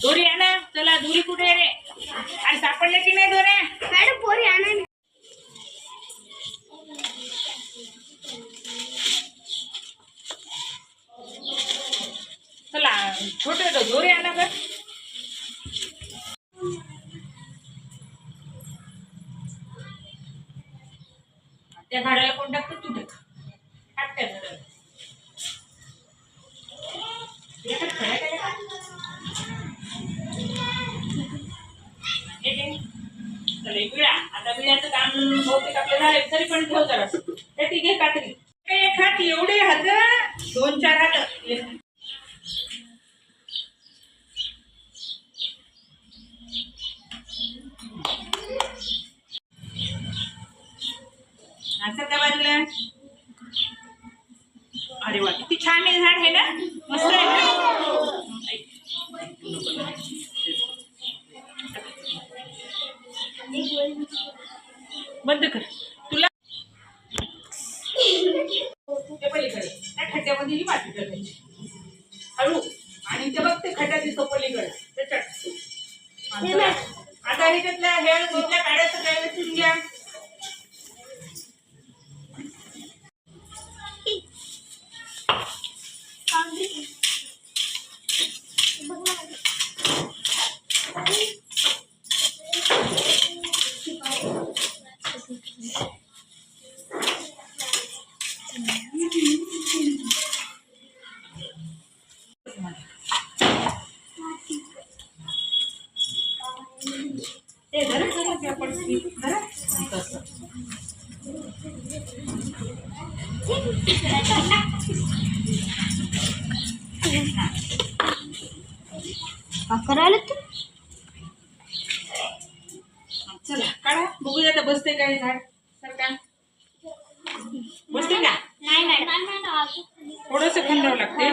चला धुरी कुठे रे? आणि सापडले की नाही दोरे मॅडम पोरी आणा. चला छोटे तो दोरे आणा बर. त्या झाडाला कोण टाकतो? तू टाक. चला विळा आता विळ्याचं काम बहुतेक आपलं तरी पण ठेव जरा. त्या ती कात्री. एक हात एवढे हात दोन चार हात. असं त्या बाजूला अरे वा किती छान आहे झाड आहे ना. मस्त आहे ना? बंद कर. तुला ते पलीकडे त्या खड्ड्यामध्ये ही माती टाकायची हळू. आणि ते बघ ते खड्डा दिसतो पलीकडे. आता हे इथल्या काड्याचं काय करायला तू चला काढा. बघूया आता बसते काय झाड? बसते का? नाही मॅडम थोडस खंडावं लागते.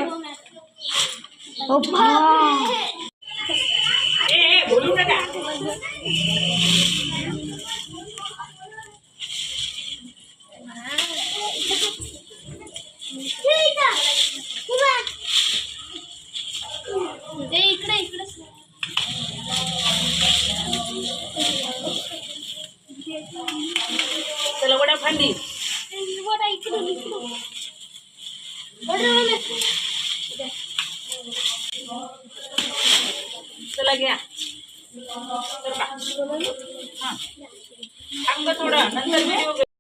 बोलू नका. चला वडा फांदी चला घ्या. हा. अंग थोडं. नंतर व्हिडिओ